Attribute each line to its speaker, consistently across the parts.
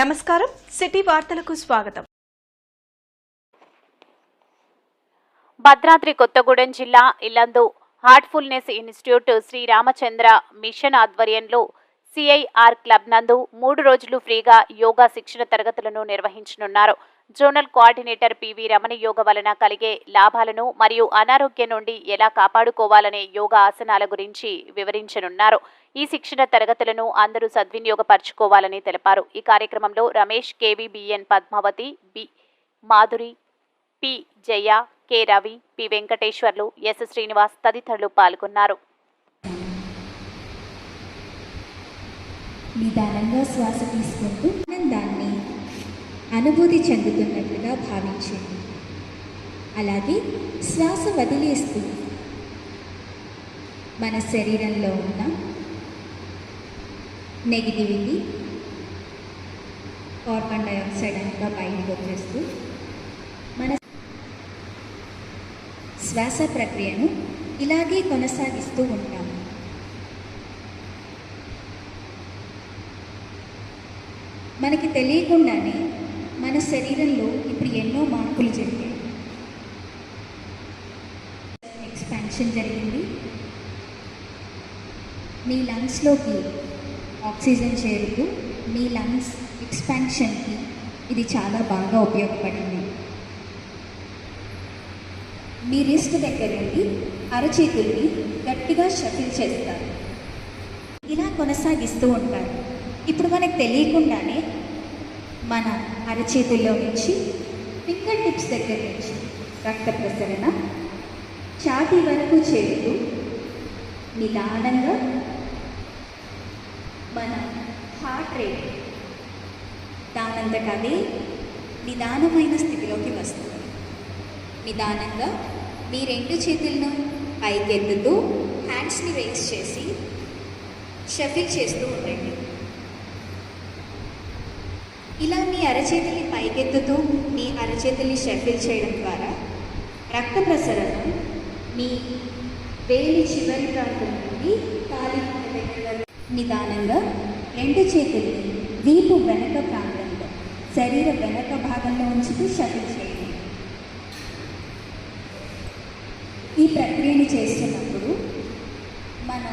Speaker 1: నమస్కారం. సిటీ వార్తలకు స్వాగతం.
Speaker 2: భద్రాద్రి కొత్తగూడెం జిల్లా Yellandu heartfulness institute Shri Ramachandra mission ఆధ్వర్యంలో సిఐఆర్ క్లబ్ నందు మూడు రోజులు ఫ్రీగా యోగా శిక్షణ తరగతులను నిర్వహించనున్నారు. జోనల్ కోఆర్డినేటర్ పివి రమణ యోగ వలన కలిగే లాభాలను మరియు అనారోగ్యం నుండి ఎలా కాపాడుకోవాలనే యోగా ఆసనాల గురించి వివరించనున్నారు. ఈ శిక్షణ తరగతులను అందరూ సద్వినియోగపరచుకోవాలని తెలిపారు. ఈ కార్యక్రమంలో Ramesh KVBN Padmavathi B. Madhuri P. Jaya K. Ravi P. Venkateswarlu S. Srinivas తదితరులు పాల్గొన్నారు.
Speaker 3: నిదానంగా శ్వాస తీసుకుంటూ దాన్ని అనుభూతి చెందుతున్నట్లుగా భావించింది. అలాగే శ్వాస వదిలేస్తూ మన శరీరంలో ఉన్న నెగిటివిటీ కార్బన్ డైఆక్సైడ్ అంతా బయటకు వచ్చేస్తూ మన శ్వాస ప్రక్రియను ఇలాగే కొనసాగిస్తూ ఉంటాము మనకి తెలియకుండానే మన శరీరంలో ఇప్పుడు ఎన్నో మార్పులు జరిగాయి. ఎక్స్పాన్షన్ జరిగింది. మీ లంగ్స్లోకి ఆక్సిజన్ చేరుతూ మీ లంగ్స్ ఎక్స్పాన్షన్కి ఇది చాలా బాగా ఉపయోగపడింది. మీ రిస్ట్ దగ్గర నుండి అరచేతుల్ని గట్టిగా షఫిల్ చేస్తారు. ఇలా కొనసాగిస్తూ ఉంటారు. ఇప్పుడు మనకు తెలియకుండానే మన అరచేతుల్లో నుంచి ఫింగర్ టిప్స్ దగ్గర నుంచి రక్త ప్రసరణ ఛాతీ వరకు చేరుతూ నిదానంగా మన హార్ట్ రేట్ దానంతట అదే నిదానమైన స్థితిలోకి వస్తుంది. నిదానంగా మీ రెండు చేతులను పైకెత్తుతూ హ్యాండ్స్ని రేస్ చేసి షఫిల్ చేస్తూ ఉండండి. ఇలా మీ అరచేతిని పైకెత్తుతూ మీ అరచేతిని షఫిల్ చేయడం ద్వారా రక్త ప్రసరణ మీ వేలి చివరి ప్రాంతం నుండి కాలి దగ్గర నిదానంగా రెండు చేతుల్ని వీపు వెనక ప్రాంతంలో శరీర వెనక భాగంలో ఉంచుతూ షఫిల్ చేయండి. ఈ ప్రక్రియను చేస్తున్నప్పుడు మన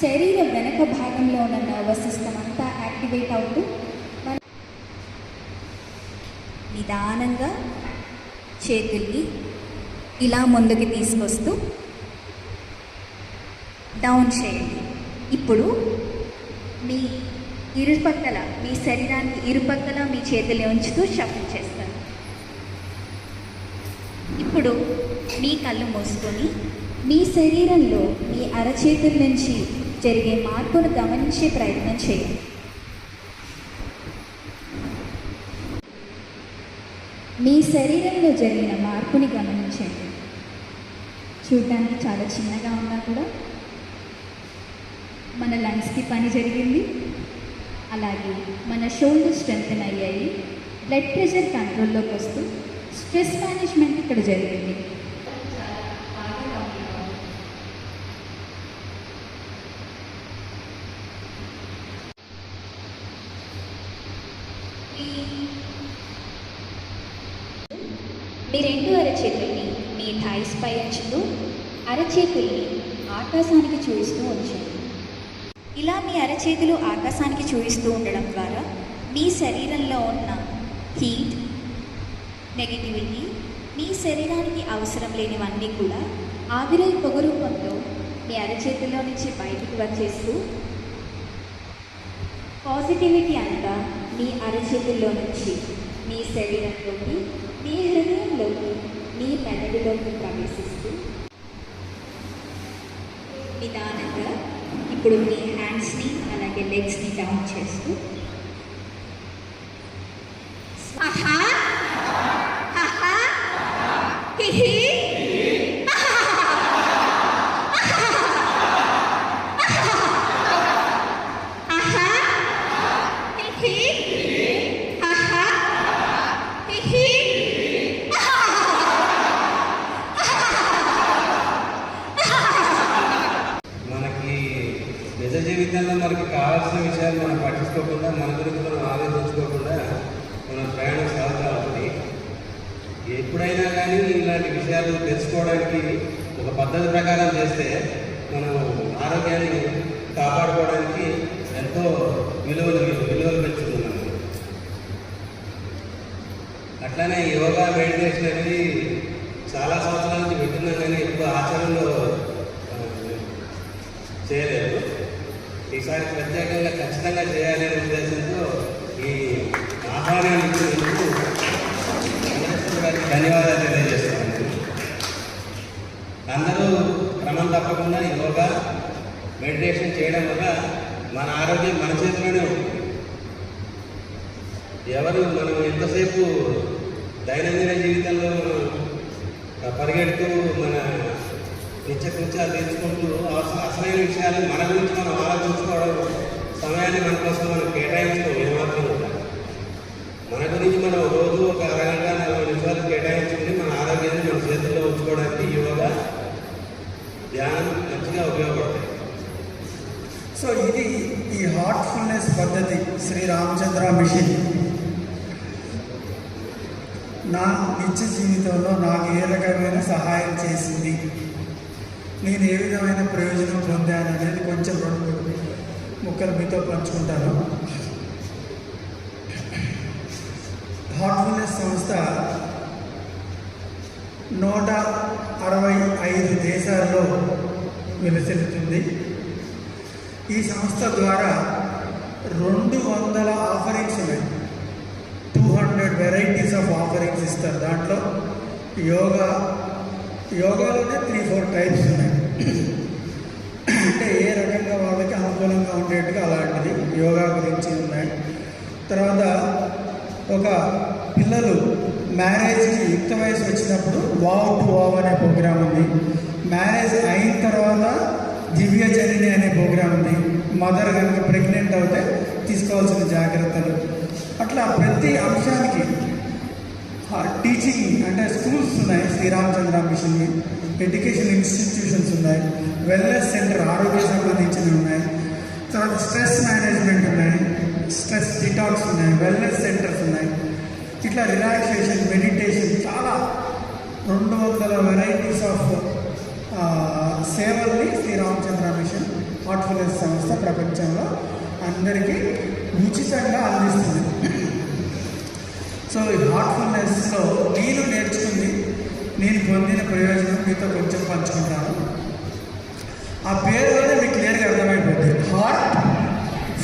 Speaker 3: శరీర వెనక భాగంలో ఉన్న నర్వస్ సిస్టమ్ అంతా యాక్టివేట్ అవుతూ మన నిదానంగా చేతుల్ని ఇలా ముందుకు తీసుకొస్తూ డౌన్ చేయండి. ఇప్పుడు మీ ఇరుపక్కల మీ శరీరాన్ని ఇరుపక్కల మీ చేతుల్ని ఉంచుతూ షఫల్ చేస్తారు ఇప్పుడు మీ కళ్ళు మూసుకొని మీ శరీరంలో మీ అరచేతుల నుంచి జరిగే మార్పును గమనించే ప్రయత్నం చేయండి. మీ శరీరంలో జరిగిన మార్పుని గమనించండి. చూడడానికి చాలా చిన్నగా ఉన్నా కూడా మన లంగ్స్కి పని జరిగింది. అలాగే మన షోల్డర్ స్ట్రెంగ్తన్ అయ్యాయి. బ్లడ్ ప్రెషర్ కంట్రోల్లోకి వస్తూ స్ట్రెస్ మేనేజ్మెంట్ ఇక్కడ జరిగింది. మీ రెండు అరచేతుల్ని మీ థాయిస్ పై ఉంచుతూ అరచేతుల్ని ఆకాశానికి చూపిస్తూ ఉంచండి. ఇలా మీ అరచేతులు ఆకాశానికి చూపిస్తూ ఉండడం ద్వారా మీ శరీరంలో ఉన్న హీట్ నెగిటివిటీ మీ శరీరానికి అవసరం లేనివన్నీ కూడా ఆవిరై పొగ రూపంలో మీ అరచేతుల్లో నుంచి బయటికి వచ్చేస్తూ పాజిటివిటీ అంతా మీ అరచేతుల్లో నుంచి మీ శరీరంలోకి మీ హృదయంలోకి మీ మెదడులోకి ప్రవేశిస్తూ నిదానంగా ఇప్పుడు మీ హ్యాండ్స్ని అలాగే లెగ్స్ని డౌన్ చేస్తూ ఆహా ఆహా హిహి ఆహా హిహి ఆహా హిహి
Speaker 4: మనకి నిజ జీవితంలో మనకి కావాల్సిన విషయాలు మనం పట్టించుకోకుండా మన గురించి మనం ఆలోచించుకోకుండా చేసుకోవడానికి ఒక పద్ధతి ప్రకారం చేస్తే మనం ఆరోగ్యాన్ని కాపాడుకోవడానికి ఎంతో విలువలు విలువలు పెంచుతున్నాము అట్లానే యోగా మెడిటేషన్ అనేది చాలా సంవత్సరాల నుంచి వింటున్నాం కానీ ఇప్పుడు ఆచరణలో చేయలేదు. ఈసారి ప్రత్యేకంగా ఖచ్చితంగా చేయాలనే ఉద్దేశంతో ఈ ఆహ్వానాన్ని మెడిటేషన్ చేయడం వల్ల మన ఆరోగ్యం మన చేతిలోనే ఉంటుంది. ఎవరు మనం ఎంతసేపు దైనందిన జీవితంలో మనం పరిగెడుతూ మన నిత్యకృత్యాలు తెచ్చుకుంటూ అవసరం అసలైన విషయాలు మన గురించి మనం ఆలోచించుకోవడం సమయాన్ని మన కోసం మనం కేటాయించుకోం ఏమాత్రం కూడా. మన గురించి మనం రోజు ఒక అరగంట నలభై నిమిషాలు కేటాయించుకుని మన ఆరోగ్యాన్ని మన చేతుల్లో ఉంచుకోవడానికి యోగా ధ్యానం మంచిగా
Speaker 5: ఉపయోగం హార్ట్ఫుల్నెస్ పద్ధతి శ్రీ రామచంద్ర మిషన్ నా నిత్య జీవితంలో నాకు ఏ రకమైన సహాయం చేసింది? నేను ఏ విధమైన ప్రయోజనం పొందాను అనేది కొంచెం రెండు ముక్కలు మీతో పంచుకుంటాను. హార్ట్ఫుల్నెస్ సంస్థ నూట అరవై ఐదు దేశాల్లో విలసిల్లుతుంది. ఈ సంస్థ ద్వారా రెండు వందల ఆఫరింగ్స్ ఉన్నాయి. Two hundred varieties of offerings ఇస్తారు దాంట్లో. యోగా యోగాలోనే త్రీ ఫోర్ టైప్స్ ఉన్నాయి. అంటే ఏ రకంగా వాళ్ళకి అనుకూలంగా ఉండేట్టుగా అలాంటిది యోగా గురించి ఉన్నాయి. తర్వాత ఒక పిల్లలు మ్యారేజ్కి యుక్త వయసు వచ్చినప్పుడు వావ్ టు వావ్ అనే ప్రోగ్రామ్ ఉంది. మ్యారేజ్ అయిన తర్వాత దివ్య జనని అనే ప్రోగ్రామ్ ఉంది మదర్ కనుక ప్రెగ్నెంట్ అవుతే తీసుకోవాల్సిన జాగ్రత్తలు. అట్లా ప్రతి అంశానికి టీచింగ్ అంటే స్కూల్స్ ఉన్నాయి శ్రీరామచంద్ర మిషన్ని ఎడ్యుకేషన్ ఇన్స్టిట్యూషన్స్ ఉన్నాయి వెల్నెస్ సెంటర్ ఆరోగ్య సంబంధించినవి ఉన్నాయి తర్వాత స్ట్రెస్ మేనేజ్మెంట్ ఉన్నాయి స్ట్రెస్ డిటాక్స్ ఉన్నాయి వెల్నెస్ సెంటర్స్ ఉన్నాయి. ఇట్లా రిలాక్సేషన్ మెడిటేషన్ చాలా రెండు వందల వెరైటీస్ ఆఫ్ సేవల్ని శ్రీరామచంద్ర మిషన్ హార్ట్ఫుల్నెస్ సంస్థ ప్రపంచంలో అందరికీ ఉచితంగా అందిస్తుంది. సో ఈ హార్ట్ఫుల్నెస్లో నేను నేర్చుకుంది నేను పొందిన ప్రయోజనం మీతో కొంచెం పంచుకుంటాను. ఆ పేరులోనే మీకు క్లియర్గా అర్థమైపోతుంది. హార్ట్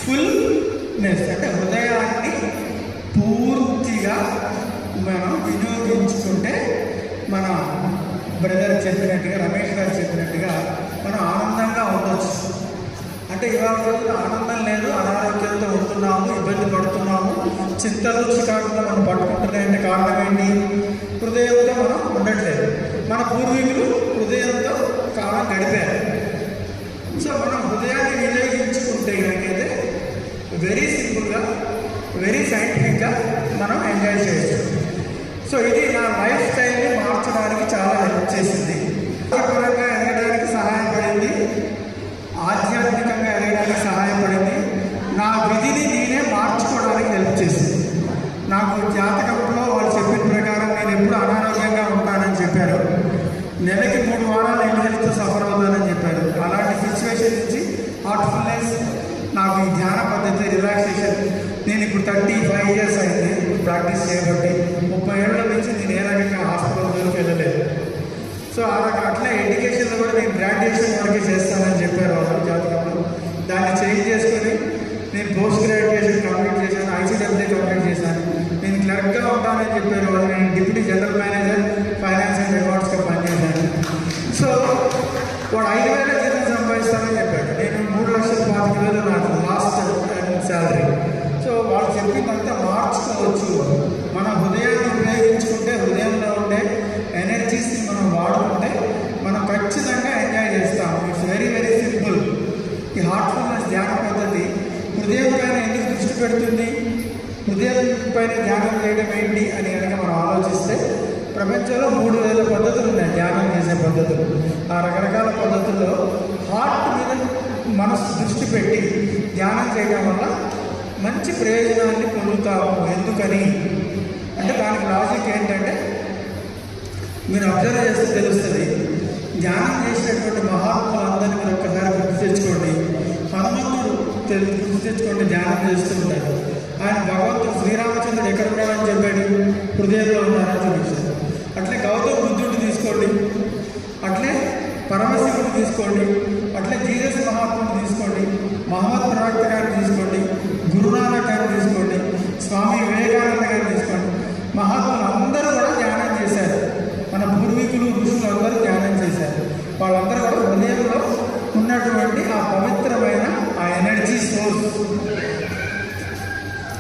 Speaker 5: ఫుల్నెస్ అంటే హృదయాన్ని పూర్తిగా మనం వినియోగించుకుంటే మన బ్రదర్ చెప్పినట్టుగా రమేష్ గారు మనం ఆనందంగా ఉండొచ్చు. అంటే ఇవాళ రోజున ఆనందం లేదు అనారోగ్యంతో ఉంటున్నాము ఇబ్బంది పడుతున్నాము చింతలు చికాకులు మనం పట్టుకుంటున్నాయంటే కారణం ఏంటి? హృదయంతో మనం ఉండట్లేదు. మన పూర్వీకులు హృదయంతో కాలం గడిపారు. సో మనం హృదయాన్ని వినియోగించుకుంటే కనుకైతే వెరీ సింపుల్గా వెరీ సైంటిఫిక్గా మనం ఎంజాయ్ చేయొచ్చు. సో ఇది నా లైఫ్ స్టైల్ని మార్చడానికి చాలా హెల్ప్ చేసింది. పరంగా ఆధ్యాత్మికంగా ఎదగడానికి సహాయపడింది. నా విధిని నేనే మార్చుకోవడానికి హెల్ప్ చేసింది. నాకు జాతకంలో వాళ్ళు చెప్పిన ప్రకారం నేను ఎప్పుడు అనారోగ్యంగా ఉంటానని చెప్పారు. నెలకి మూడు వారాలు ఇండియన్తో సఫర్ అవుతానని చెప్పారు. అలాంటి సిచ్యువేషన్ నుంచి హార్ట్ఫుల్నెస్ నాకు ఈ ధ్యాన పద్ధతి రిలాక్సేషన్ నేను ఇప్పుడు థర్టీ ఫైవ్ ఇయర్స్ అయింది ప్రాక్టీస్ చేయబట్టి. ముప్పై ఏళ్ళ నుంచి నేను ఏ రకంగా హాస్పిటల్ వెళ్ళలేదు. సో అలా అట్లా ఎడ్యుకేషన్లో కూడా నేను గ్రాడ్యుయేషన్ వరకే చేస్తానని చెప్పారు వాళ్ళు జాతకంలో దాన్ని చేంజ్ చేసుకొని నేను పోస్ట్ గ్రాడ్యుయేషన్ కంప్లీట్ చేశాను ఐసీడబ్ల్యూ కంప్లీట్ చేశాను నేను క్లర్క్గా ఉంటానని చెప్పారు వాళ్ళు నేను deputy general manager finance and రికార్డ్స్గా పనిచేశాను సో వాడు ఐదు వేల జీతం సంపాదిస్తానని చెప్పాడు నేను మూడు లక్షల పాతిక వేలు నాకు లాస్ట్ శాలరీ సో వాళ్ళు చెప్పిందంతా మార్చుకోవచ్చు మన హృదయాన్ని ఉపయోగించుకుంటే హృదయంలో ఉండే ఎనర్జీస్ని మనం వాడుకుంటే మనం ఖచ్చితంగా ఎంజాయ్ చేస్తాం ఇట్స్ వెరీ వెరీ సింపుల్ ఈ హార్ట్ఫుల్నెస్ ధ్యాన పద్ధతి హృదయం పైన ఎందుకు పెడుతుంది హృదయం పైన ధ్యానం చేయడం ఏంటి అని కనుక మనం ఆలోచిస్తే ప్రపంచంలో మూడు వేల పద్ధతులు ఉన్నాయి. ధ్యానం చేసే పద్ధతులు. ఆ రకరకాల పద్ధతుల్లో హార్ట్ మీద మనసు దృష్టి పెట్టి ధ్యానం చేయడం వల్ల మంచి ప్రయోజనాన్ని పొందుతాము. ఎందుకని? అంటే దానికి లాజిక్ ఏంటంటే మీరు అబ్జర్వ్ చేస్తే తెలుస్తుంది. ధ్యానం చేసినటువంటి మహాత్ములందరినీ మీరు ఒక్కసారి గుర్తు తెచ్చుకోండి. హనుమంతుడు గుర్తు తెచ్చుకోండి ధ్యానం చేస్తూ ఉంటారు. ఆయన భగవంతుడు శ్రీరామచంద్రుడు ఎక్కడ ఉన్నాడని చెప్పాడు? హృదయంలో ఉన్నారని చూపించాడు. అట్లే గౌతమ బుద్ధుడిని తీసుకోండి. అట్లే పరమశివుడు తీసుకోండి అట్లే జీసస్ మహాత్ముడు తీసుకోండి మహమ్మద్ ప్రవక్త గారిని తీసుకోండి గురునానక్ గారిని తీసుకోండి స్వామి వివేకానంద గారిని తీసుకోండి మహాత్ములు అందరూ కూడా ధ్యానం చేశారు మన పూర్వీకులు ఋషులు అందరూ ధ్యానం చేశారు వాళ్ళందరూ కూడా హృదయంలో ఉన్నటువంటి ఆ పవిత్రమైన ఆ ఎనర్జీ సోర్స్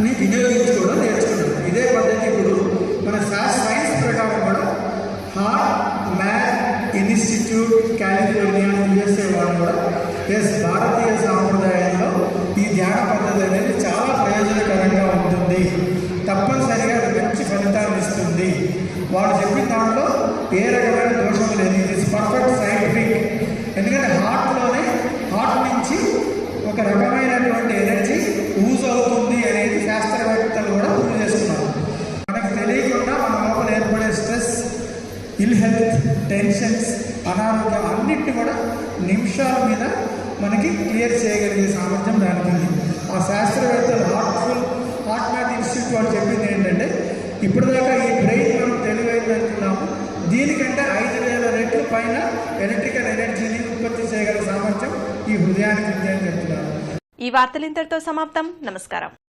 Speaker 5: ని వినియోగించుకోవడం నేర్చుకున్నాం ఇదే పద్ధతి ఇప్పుడు మన శాస్త్ర సైన్స్ ప్రకారం కూడా heart math institute California USA వాళ్ళు కూడా ఎస్ భారతీయ సాంప్రదాయంలో ఈ ధ్యాన పద్ధతి అనేది చాలా ప్రయోజనకరంగా ఉంటుంది. తప్పనిసరిగా అది మంచి ఫలితాలు ఇస్తుంది. వాడు చెప్పిన దాంట్లో ఏ రకమైన దోషం లేదు. ఇది పర్ఫెక్ట్ సైంటిఫిక్ ఎందుకంటే హార్ట్లోనే హార్ట్ నుంచి ఒక రకమైన కూడా నిమిషాల మీద మనకి క్లియర్ చేయగలిగే సామర్థ్యం దానికి ఉంది. ఆ శాస్త్రవేత్తలు హార్ట్ఫుల్ హార్ట్ మ్యాథ్ ఇన్స్టిట్యూట్ వాళ్ళు చెప్పింది ఏంటంటే ఇప్పటిదాకా ఈ బ్రెయిన్ మనం తెలివైంది అనుకున్నాము దీనికంటే ఐదు వేల రెట్ల పైన ఎలక్ట్రికల్ ఎనర్జీని ఉత్పత్తి చేయగల సామర్థ్యం ఈ హృదయానికి ఉంది అని చెప్తున్నారు.
Speaker 1: ఈ వార్తలు ఇంతటితో సమాప్తం. నమస్కారం.